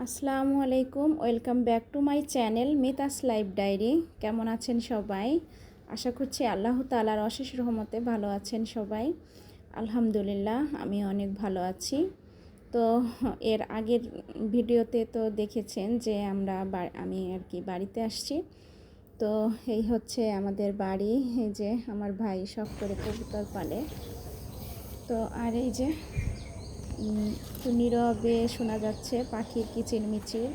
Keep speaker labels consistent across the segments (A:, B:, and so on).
A: আসসালামু আলাইকুম, welcome back to my channel Mita's life diary. কেমন আছেন সবাই? আশা করছি আল্লাহ তালার অশেষ রহমতে ভালো আছেন সবাই। আলহামদুলিল্লাহ, আমি অনেক ভালো আছি। তো এর আগের ভিডিওতে তো দেখেছেন যে আমরা আমি আর কি বাড়িতে আসছি। তো এই হচ্ছে আমাদের বাড়ি, এই যে আমার ভাই সব করে কবুতর পালে। তো আর এই যে নীরবে শোনা যাচ্ছে পাখির কিচিরমিচির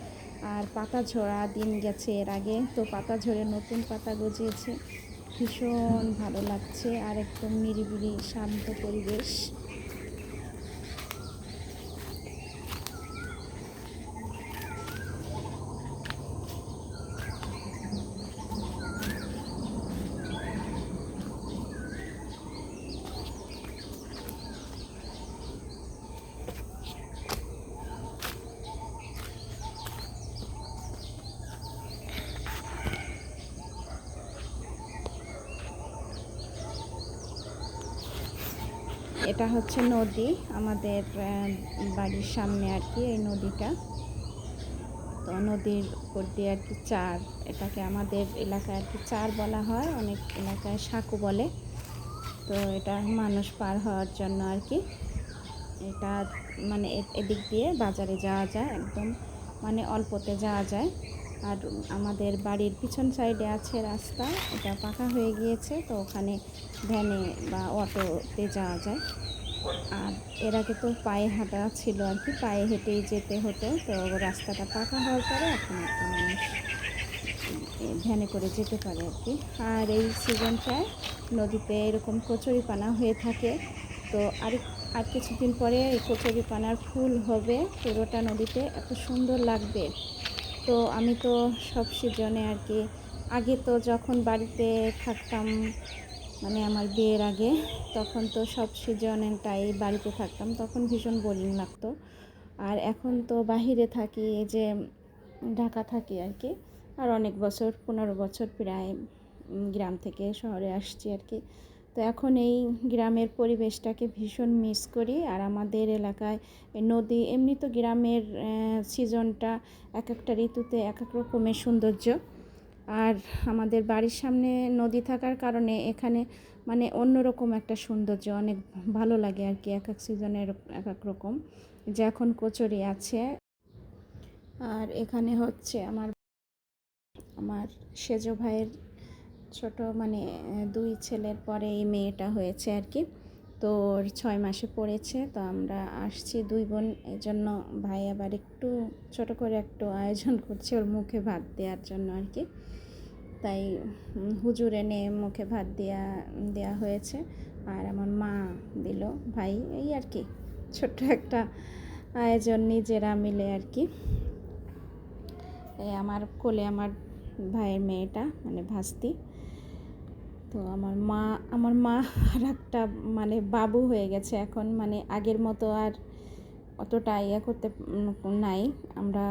A: আর পাতা ঝরা দিন গেছে এর আগে। তো পাতা ঝরে নতুন পাতা গজিয়েছে। ভীষণ ভালো লাগছে আর একদম নিরিবিলি, শান্ত পরিবেশ। এটা হচ্ছে নদী, আমাদের বাড়ির সামনে আর কি এই নদীটা। তো নদীর উপর দিয়ে আর কি চার, এটাকে আমাদের এলাকায় আর কি চার বলা হয়, অনেক এলাকায় সাঁকু বলে। তো এটা মানুষ পার হওয়ার জন্য আর কি। এটা মানে এদিক দিয়ে বাজারে যাওয়া যায়, একদম মানে অল্পতে যাওয়া যায়। আর আমাদের বাড়ির পিছন সাইডে আছে রাস্তা, এটা পাকা হয়ে গিয়েছে, তো ওখানে ভ্যানে বা অটোতে যাওয়া যায়। আর এর আগে তো পায়ে হাঁটা ছিল আর কি, পায়ে হেঁটেই যেতে হতো, তো রাস্তাটা পাকা হওয়ার পরে এখন ভ্যানে করে যেতে পারে আর কি। আর এই সিজনটায় নদীতে এরকম কচুরিপানা হয়ে থাকে, তো আরেক আর কিছুদিন পরে এই কচুরিপানার ফুল হবে, পুরোটা নদীতে, এত সুন্দর লাগবে। তো আমি তো সব সিজনে আর কি, আগে তো যখন বাড়িতে থাকতাম মানে আমার বিয়ের আগে, তখন তো সব সিজনটাই বাড়িতে থাকতাম, তখন ভীষণ বোরিং লাগতো। আর এখন তো বাহিরে থাকি যে ঢাকা থাকি আর কি, আর অনেক বছর, পনেরো বছর প্রায় গ্রাম থেকে শহরে আসছি আর কি। তো এখন এই গ্রামের পরিবেশটাকে ভীষণ মিস করি। আর আমাদের এলাকায় নদী, এমনি তো গ্রামের সিজনটা এক একটা ঋতুতে এক এক রকমের সৌন্দর্য। আর আমাদের বাড়ির সামনে নদী থাকার কারণে এখানে মানে অন্যরকম একটা সৌন্দর্য, অনেক ভালো লাগে আর কি, এক এক সিজনের এক এক রকম। যে এখন কচুরি আছে। আর এখানে হচ্ছে আমার আমার সেজ ভাইয়ের ছোট মানে দুই ছেলের পরে এই মেয়েটা হয়েছে আর কি। তো ওর ছয় মাসে পড়েছে। তো আমরা আসছি দুই বোন। এই জন্য ভাই আবার একটু ছোট করে একটু আয়োজন করছে ওর মুখে ভাত দেওয়ার জন্য আর কি। তাই হুজুর এনে মুখে ভাত দেওয়া দেওয়া হয়েছে। আর আমার মা দিল, ভাই, এই আর কি, ছোট্ট একটা আয়োজন নিজেরা মিলে আর কি। আমার কোলে আমার ভাইয়ের মেয়েটা মানে ভাস্তি। তো আমার মা আমার মা আর একটা মানে বাবু হয়ে গেছে এখন। মানে আগের মতো আর অতটা ইয়ে করতে নাই। আমরা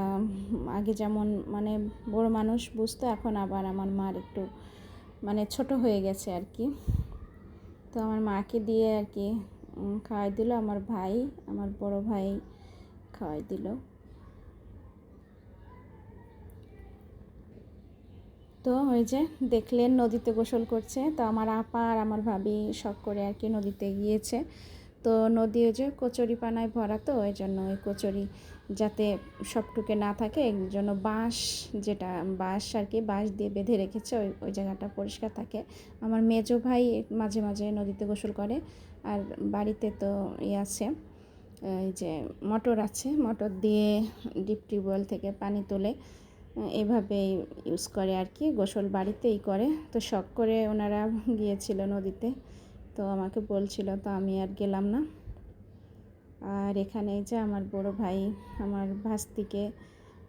A: আগে যেমন মানে বড় মানুষ বুঝতো, এখন আবার আমার মার একটু মানে ছোট হয়ে গেছে আর কি। তো আমার মাকে দিয়ে আর কি খাওয়াই দিল, আমার ভাই, আমার বড় ভাই খাওয়াই দিল। তো ওই যে দেখলেন নদীতে গোসল করছে, তো আমার আপা আর আমার ভাবি শখ করে আর কি নদীতে গিয়েছে। তো নদী ওই যে কচুরি পানায় ভরা তো, ওই জন্য ওই কচুরি যাতে সবটুকে না থাকে, এর জন্য বাঁশ যেটা, বাঁশ আর কি, বাঁশ দিয়ে বেঁধে রেখেছে, ওই ওই জায়গাটা পরিষ্কার থাকে। আমার মেজো ভাই মাঝে মাঝে নদীতে গোসল করে, আর বাড়িতে তো ই আছে, এই যে মোটর আছে, মোটর দিয়ে ডিপ টিউবওয়েল থেকে পানি তোলে এভাবে ইউজ করে আর কি, গোসল বাড়িতেই করে। তো শখ করে ওনারা গিয়েছিল নদীতে। তো আমাকে বলছিল, তো আমি আর গেলাম না। আর এখানে যে আমার বড় ভাই, আমার ভাস্তিকে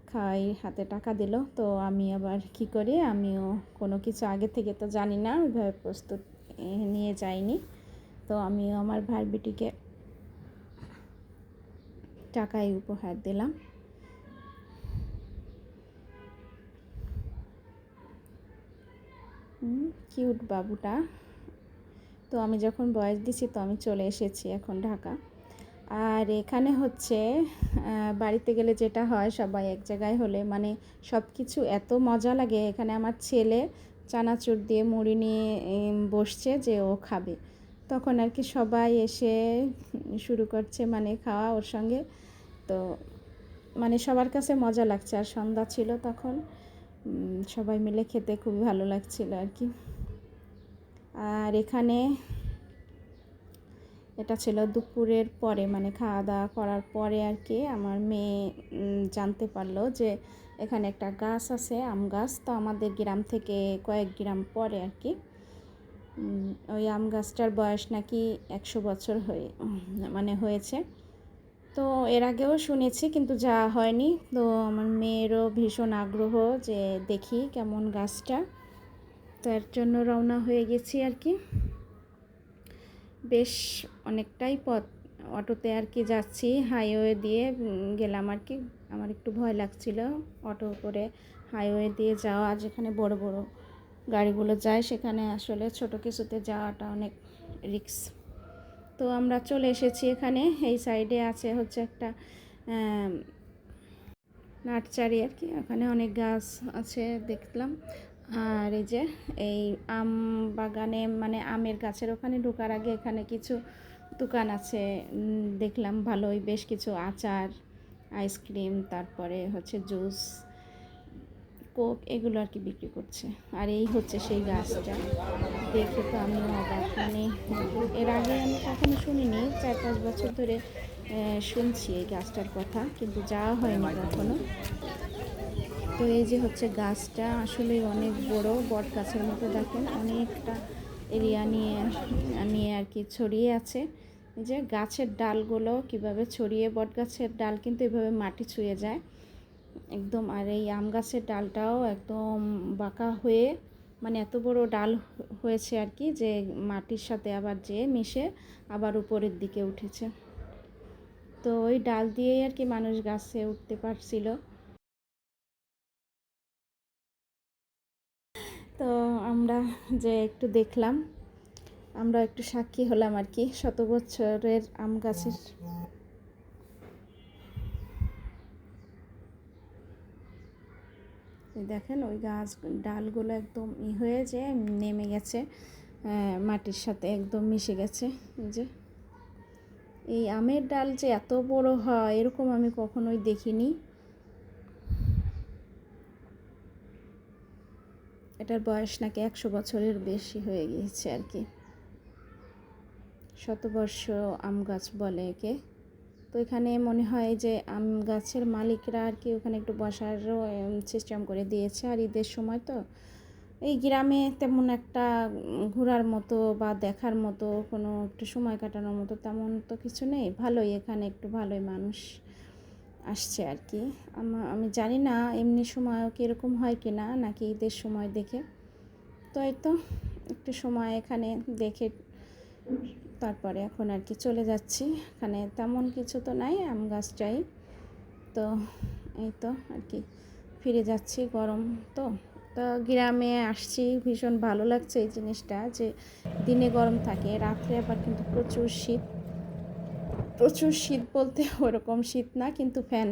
A: খাই হাতে টাকা দিল। তো আমি আবার কি করি, আমিও কোনো কিছু আগে থেকে তো জানি না, ওইভাবে প্রস্তুত নিয়ে যাইনি। তো আমিও আমার ভাই বিটিকে টাকাই উপহার দিলাম। কিউট বাবুটা। তো আমি যখন বয়স দিছি তো আমি চলে এসেছি এখন ঢাকা। আর এখানে হচ্ছে বাড়িতে গেলে যেটা হয় সবাই এক জায়গায় হলে মানে সব কিছু এত মজা লাগে। এখানে আমার ছেলে চানাচুর দিয়ে মুড়ি নিয়ে বসছে যে ও খাবে। তখন আর কি সবাই এসে শুরু করছে মানে খাওয়া ওর সঙ্গে। তো মানে সবার কাছে মজা লাগছে। আর সন্ধ্যা ছিল তখন। সবাই মিলে খেতে খুবই ভালো লাগছিল আর কি। আর এখানে এটা ছিল দুপুরের পরে মানে খাওয়া দাওয়া করার পরে আর কি আমার মেয়ে জানতে পারল যে এখানে একটা গাছ আছে, আম গাছ। তো আমাদের গ্রাম থেকে কয়েক গ্রাম পরে আর কি। ওই আম গাছটার বয়স নাকি একশো বছর হয়ে মানে হয়েছে। তো এর আগেও শুনেছি কিন্তু যাওয়া হয়নি। তো আমার মেয়েরও ভীষণ আগ্রহ যে দেখি কেমন গাছটা। তো এর জন্য রওনা হয়ে গেছি আর কি। বেশ অনেকটাই পথ অটোতে আর কি যাচ্ছি, হাইওয়ে দিয়ে গেলাম আর কি। আমার একটু ভয় লাগছিল অটো করে হাইওয়ে দিয়ে যাওয়া, যেখানে বড় বড় গাড়িগুলো যায় সেখানে আসলে ছোট কিছুতে যাওয়াটা অনেক রিস্ক। তো আমরা চলে এসেছি এখানে। এই সাইডে আছে হচ্ছে একটা নার্সারি আর কি। ওখানে অনেক গাছ আছে দেখলাম। আর এই যে এই আম বাগানে মানে আমের গাছের ওখানে ঢোকার আগে এখানে কিছু দোকান আছে। দেখলাম ভালোই, বেশ কিছু আচার আইসক্রিম তারপরে হচ্ছে জুস কোক এগুলো আর কি বিক্রি করছে। আর এই হচ্ছে সেই গাছটা। দেখে তো আমি অবাক মানে এর আগে আমি কখনো শুনিনি, চার পাঁচ বছর ধরে শুনছি এই গাছটার কথা, কিন্তু যাওয়া হয়নি কখনো। তো এই যে হচ্ছে গাছটা আসলে অনেক বড়, বট গাছের মতো দেখেন, অনেকটা এরিয়া নিয়ে নিয়ে আর কি ছড়িয়ে আছে। যে গাছের ডালগুলো কীভাবে ছড়িয়ে, বট গাছের ডাল কিন্তু এভাবে মাটি ছুঁয়ে যায়। একদম, আর এই আম গাছের ডালটাও একদম বাঁকা হয়ে মানে এত বড় ডাল হয়েছে আর কি যে মাটির সাথে আবার যে মিশে আবার উপরের দিকে উঠেছে। তো ওই ডাল দিয়েই আর কি মানুষ গাছে উঠতে পারছিল। তো আমরা যে একটু দেখলাম, আমরা একটু সাক্ষী হলাম আর কি শত বছরের আম গাছের। দেখেন ওই গাছ, ডালগুলো একদম ই হয়ে যে নেমে গেছে মাটির সাথে একদম মিশে গেছে। যে, এই আমের ডাল যে এত বড় হয়, এরকম আমি কখনোই দেখিনি। এটার বয়স নাকি একশো বছরের বেশি হয়ে গিয়েছে আর কি। শতবর্ষ আম গাছ বলে একে। তো এখানে মনে হয় যে আম গাছের মালিকরা আর কি ওখানে একটু বসারও সিস্টেম করে দিয়েছে। আর ঈদের সময় তো এই গ্রামে তেমন একটা ঘোরার মতো বা দেখার মতো কোনো একটু সময় কাটানোর মতো তেমন তো কিছু নেই। ভালোই, এখানে একটু ভালোই মানুষ আসছে আর কি। আমি জানি না এমনি সময়ও কীরকম হয় কি না, নাকি ঈদের সময় দেখে। তো এই তো একটু সময় এখানে দেখে তারপরে এখন আর কি চলে যাচ্ছি। এখানে তেমন কিছু তো নাই, আম গাছটাই তো এই তো আর কি ফিরে যাচ্ছি, গরম তো। তো গ্রামে আসছি, ভীষণ ভালো লাগছে এই জিনিসটা যে দিনে গরম থাকে, রাত্রে আবার কিন্তু প্রচুর শীত। প্রচুর শীত বলতে ওরকম শীত না, কিন্তু ফ্যান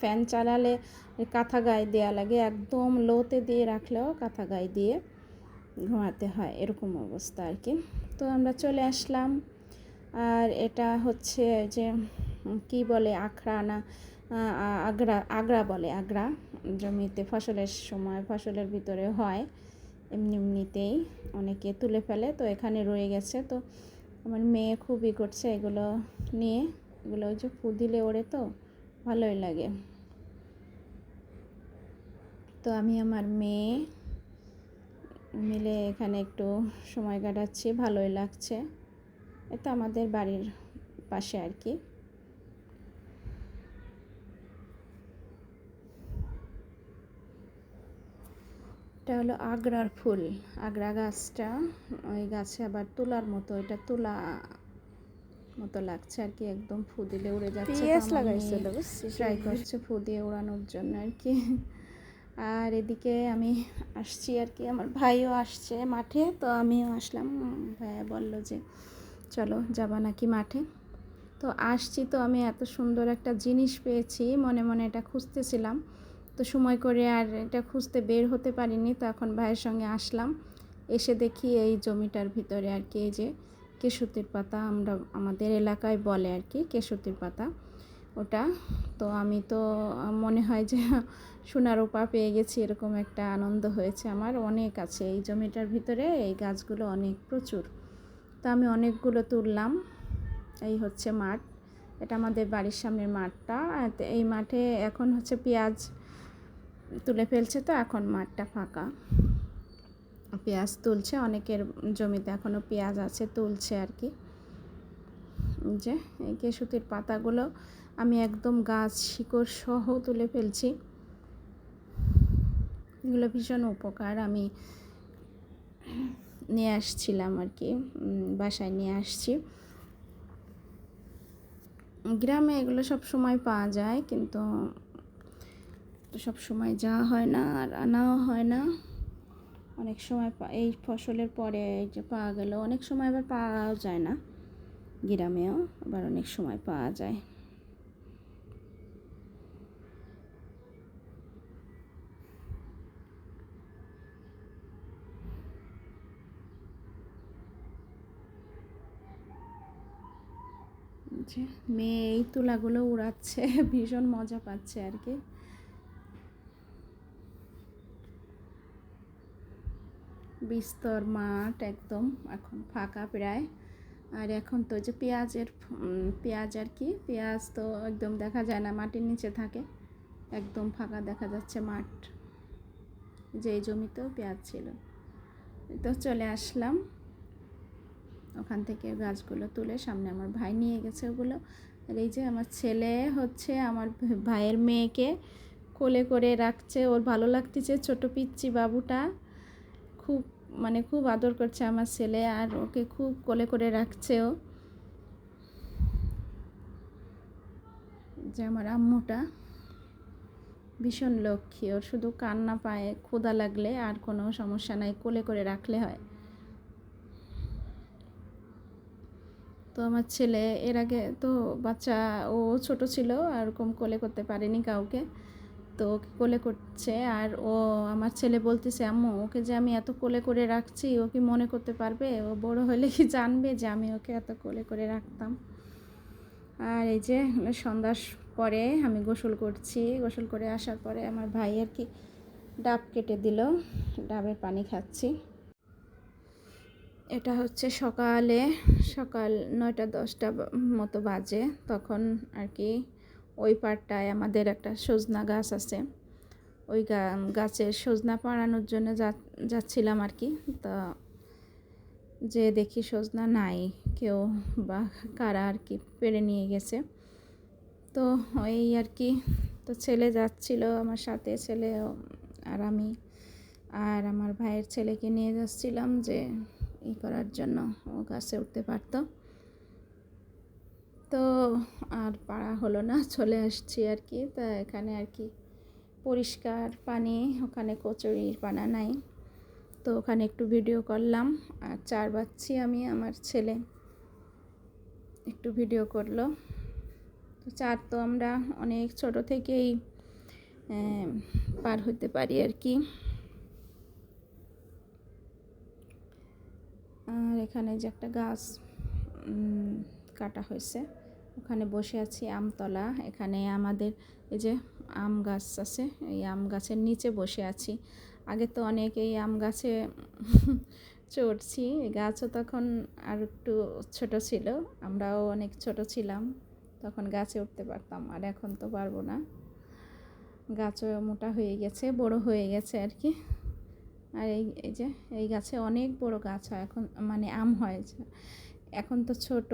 A: ফ্যান চালালে কাঁথা গায়ে দেওয়া লাগে, একদম লোতে দিয়ে রাখলেও কাঁথা গায়ে দিয়ে ঘুমাতে হয়, এরকম অবস্থা আর কি। তো আমরা চলে আসলাম। আর এটা হচ্ছে যে কি বলে আখড়া না আগ্রা আগ্রা বলে আগ্রা। জমিতে ফসলের সময় ফসলের ভিতরে হয়, এমনি এমনিতেই অনেকে তুলে ফেলে, তো এখানে রয়ে গেছে। তো আমার মেয়ে খুবই করছে এগুলো নিয়ে। এগুলো যে ফু দিলে ওড়ে তো, ভালোই লাগে। তো আমি আমার মেয়ে মিলে এখানে একটু সময় কাটাচ্ছি ভালোই লাগছে। এটা আমাদের বাড়ির পাশে আর কি। এটা হলো আগ্রার ফুল আগ্রা গাছটা। ওই গাছে আবার তুলার মতো এটা তুলা মতো লাগছে আর কি একদম ফু দিলে উড়ে যাচ্ছে।
B: লাগাইছিল
A: ট্রাই করছে ফু দিয়ে উড়ানোর জন্য আর কি। আর এদিকে আমি আসছি আর কি, আমার ভাইও আসছে মাঠে, তো আমিও আসলাম। ভাইয়া বলল যে, চলো যাবা নাকি মাঠে? তো আসছি তো আমি, এত সুন্দর একটা জিনিস পেয়েছি, মনে মনে এটা খুঁজতেছিলাম। তো সময় করে আর এটা খুঁজতে বের হতে পারিনি, তো এখন ভাইয়ের সঙ্গে আসলাম। এসে দেখি এই জমিটার ভিতরে আর কি, এই যে কেশুতির পাতা, আমরা, আমাদের এলাকায় বলে আর কি, কেশুতির পাতা। ওটা। তো আমি তো, মনে হয় যে সোনার উপা পেয়ে গেছি, এরকম একটা আনন্দ হয়েছে আমার। অনেক আছে এই জমিটার ভিতরে, এই গাছগুলো অনেক প্রচুর। তো আমি অনেকগুলো তুললাম, এই হচ্ছে মাঠ। এটা আমাদের বাড়ির সামনের মাঠটা। এই মাঠে এখন হচ্ছে পেঁয়াজ তুলে ফেলছে তো, এখন মাঠটা ফাঁকা। পেঁয়াজ তুলছে, অনেকের জমিতে এখনও পেঁয়াজ আছে, তুলছে আর কি। যে, এই কেশুতির পাতাগুলো আমি একদম গাছ শিকড় সহ তুলে ফেলছি। এগুলো ভীষণ উপকার। আমি নিয়ে আসছিলাম আর কি বাসায় নিয়ে আসছি। গ্রামে এগুলো সব সময় পাওয়া যায়, কিন্তু সব সময় যাওয়া হয় না আর আনাও হয় না। অনেক সময় এই ফসলের পরে যে পাওয়া গেল, অনেক সময় আবার পাওয়াও যায় না। গ্রামেও আবার অনেক সময় পাওয়া যায়। যে মেয়ে এই তুলাগুলো উড়াচ্ছে, ভীষণ মজা পাচ্ছে আর কি। বিস্তর মাঠ একদম, এখন ফাঁকা প্রায়। আর এখন তো যে পেঁয়াজের পেঁয়াজ আর কি, পেঁয়াজ তো একদম দেখা যায় না, মাটির নিচে থাকে। একদম ফাঁকা দেখা যাচ্ছে মাঠ। যে জমিতেও পেঁয়াজ ছিল। তো চলে আসলাম। ওখান থেকে গাছগুলো তুলে সামনে আমার ভাই নিয়ে গেছে ওগুলো। আর এই যে আমার ছেলে হচ্ছে আমার ভাইয়ের মেয়েকে কোলে করে রাখছে। ওর ভালো লাগতেছে ছোটো পিচ্ছি বাবুটা। খুব মানে খুব আদর করছে আমার ছেলে আর ওকে খুব কোলে করে রাখছে ও। যে আমার আম্মুটা ভীষণ লক্ষ্মী। ওর শুধু কান্না পায় ক্ষুদা লাগলে আর কোনো সমস্যা নাই, কোলে করে রাখলে হয়। তো আমার ছেলে, এর আগে তো বাচ্চা, ও ছোট ছিল, আর ওরকম কোলে করতে পারেনি কাউকে। তো ওকে কোলে করছে, আর ও, আমার ছেলে বলতেছে, আম্মু, ওকে যে আমি এত কোলে করে রাখছি, ও কি মনে করতে পারবে? ও বড় হলে কি জানবে যে আমি ওকে এত কোলে করে রাখতাম? আর এই যে, সন্ধ্যার পরে আমি গোসল করছি। গোসল করে আসার পরে আমার ভাই আর কি ডাব কেটে দিল। ডাবের পানি খাচ্ছি। এটা হচ্ছে সকালে, সকাল নয়টা, দশটা মতো বাজে। তখন আর কি ওই পাড়টায় আমাদের একটা সজনা গাছ আছে। ওই গাছের সজনা পাড়ানোর জন্য যাচ্ছিলাম আর কি। তা যে দেখি সজনা নাই, কেউ বা কারা আর কি পেরে নিয়ে গেছে। তো ওই আর কি, তো ছেলে যাচ্ছিল আমার সাথে, ছেলে আর আমি। আর আমার ভাইয়ের ছেলেকে নিয়ে যাচ্ছিলাম যে ই করার জন্য ও গাছে উঠতে পারতো। তো আর পাড়া হলো না, চলে আসছি আর কি। তা এখানে আর কি পরিষ্কার পানি, ওখানে কচুরির পানা নাই। তো ওখানে একটু ভিডিও করলাম, আর চার বাচ্ছি আমি, আমার ছেলে একটু ভিডিও করল। তো চার তো আমরা অনেক ছোট থেকেই পার হতে পারি আর কি। আর এখানে যে একটা গাছ কাটা হয়েছে, ওখানে বসে আছি আমতলা। এখানে আমাদের এই যে আম গাছ আছে, এই আম গাছের নিচে বসে আছি। আগে তো অনেক এই আম গাছে চড়ছি গাছও তখন আর একটু ছোট ছিল, আমরাও অনেক ছোট ছিলাম, তখন গাছে উঠতে পারতাম, আর এখন তো পারব না। গাছও মোটা হয়ে গেছে, বড় হয়ে গেছে আর কি। আর এই এই যে, এই গাছে অনেক বড় গাছ হয়, এখন মানে আম হয়। এখন তো ছোট,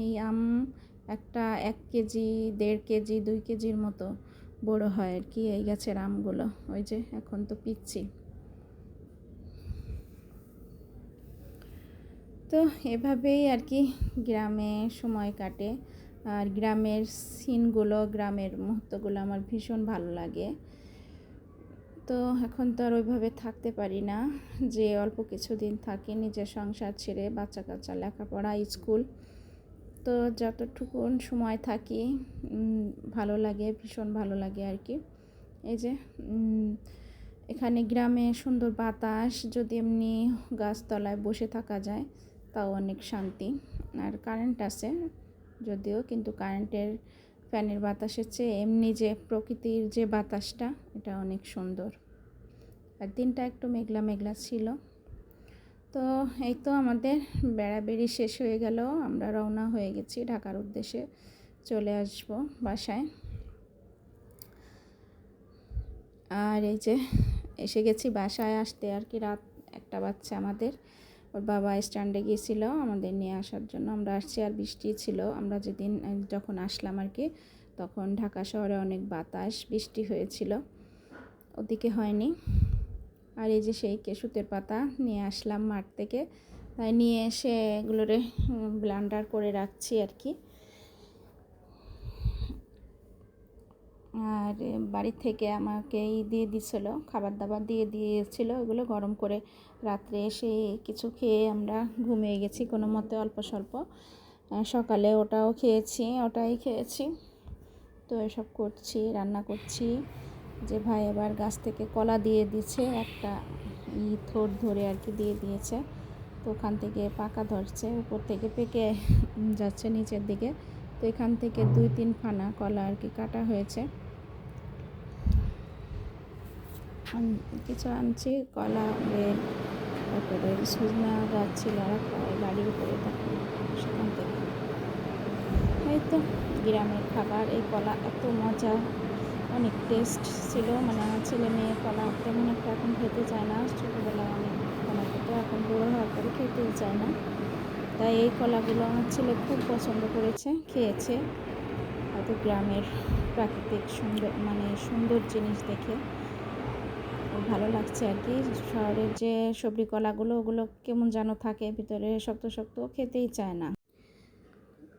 A: এই আম একটা এক কেজি, দেড় কেজি, দুই কেজির মতো বড় হয় আর কি এই গাছের আমগুলো। ওই যে, এখন তো পিচ্ছি। তো এভাবেই আর কি গ্রামে সময় কাটে। আর গ্রামের সিনগুলো গ্রামের মুহূর্তগুলো আমার ভীষণ ভালো লাগে। তো এখন তো আর ওইভাবে থাকতে পারি না যে অল্প কিছুদিন থাকি নিজের সংসার ছেড়ে বাচ্চা কাচ্চা লেখাপড়া, স্কুল। তো যতটুকু সময় থাকি ভালো লাগে, ভীষণ ভালো লাগে আর কি। এই যে এখানে গ্রামে সুন্দর বাতাস, যদি এমনি গাছতলায় বসে থাকা যায়, তাও অনেক শান্তি। আর কারেন্ট আছে যদিও, কিন্তু কারেন্টের ফ্যানের বাতাসের চেয়ে এমনি যে প্রকৃতির যে বাতাসটা, এটা অনেক সুন্দর। আর দিনটা একটু মেঘলা মেঘলা ছিল। তো এই তো আমাদের বেড়াবেড়ি শেষ হয়ে গেল। আমরা রওনা হয়ে গেছি ঢাকার উদ্দেশ্যে। চলে আসব বাসায়। আর এই যে এসে গেছি বাসায়। আসতে আর কি রাত একটা বাচ্চা আমাদের। ওর বাবা স্ট্যান্ডে গিয়েছিল আমাদের নিয়ে আসার জন্য। আমরা আসছি আর বৃষ্টি ছিল। আমরা যেদিন যখন আসলাম আর কি, তখন ঢাকা শহরে অনেক বাতাস, বৃষ্টি হয়েছিল। ওদিকে হয়নি। আর এই যে সেই কেশুতের পাতা নিয়ে আসলাম মাঠ থেকে। তাই নিয়ে এসে এগুলোরে ব্লান্ডার করে রাখছি আর কি। আর বাড়ি থেকে আমাকেই দিয়ে দিছিল খাবার দাবার দিয়ে দিয়েছিল, ওগুলো গরম করে রাত্রে এসে কিছু খেয়ে আমরা ঘুমিয়ে গেছি কোনো মতে অল্প স্বল্প। সকালে ওটাও খেয়েছি, ওটাই খেয়েছি। তো এসব করছি, রান্না করছি। যে ভাই এবার গাছ থেকে কলা দিয়ে দিছে, একটা ই থোর ধরে আর কি দিয়ে দিয়েছে। তো ওখান থেকে পাকা ধরছে, উপর থেকে পেকে যাচ্ছে নিচের দিকে। তো এখান থেকে দুই তিন ফানা কলা আর কি কাটা হয়েছে। কিছু আনছি, কলা তারপরে সুজনা গাছ ছিল আর বাড়ির উপরে থাকে সেখান থেকে। এই তো গ্রামের খাবার, এই কলা এত মজা, অনেক টেস্ট ছিল। মানে আমার ছেলে মেয়ে কলা তেমন একটা এখন খেতে চায় না। ছোটোবেলায় অনেক কলা খেতে, এখন বড়ো হওয়ার পরে খেতেই চায় না। তাই এই কলাগুলো আমার ছেলে খুব পছন্দ করেছে, খেয়েছে। হয়তো গ্রামের প্রাকৃতিক সুন্দর মানে সুন্দর জিনিস দেখে। ভালো লাগছে আর কি। শহরের যে সবজি কলাগুলো, ওগুলো কেমন যেন থাকে, ভিতরে শক্ত শক্ত খেতেই চায় না।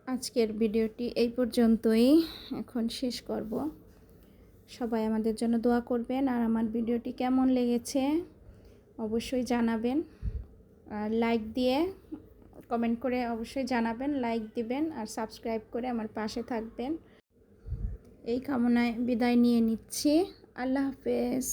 A: আজকের ভিডিওটি এই পর্যন্তই। এখন শেষ করব। সবাই আমাদের জন্য দোয়া করবেন। আর আমার ভিডিওটি কেমন লেগেছে, অবশ্যই জানাবেন। আর লাইক দিয়ে কমেন্ট করে অবশ্যই জানাবেন, লাইক দিবেন আর সাবস্ক্রাইব করে আমার পাশে থাকবেন। এই কামনায় বিদায় নিয়ে নিচ্ছি। আল্লাহ হাফেজ।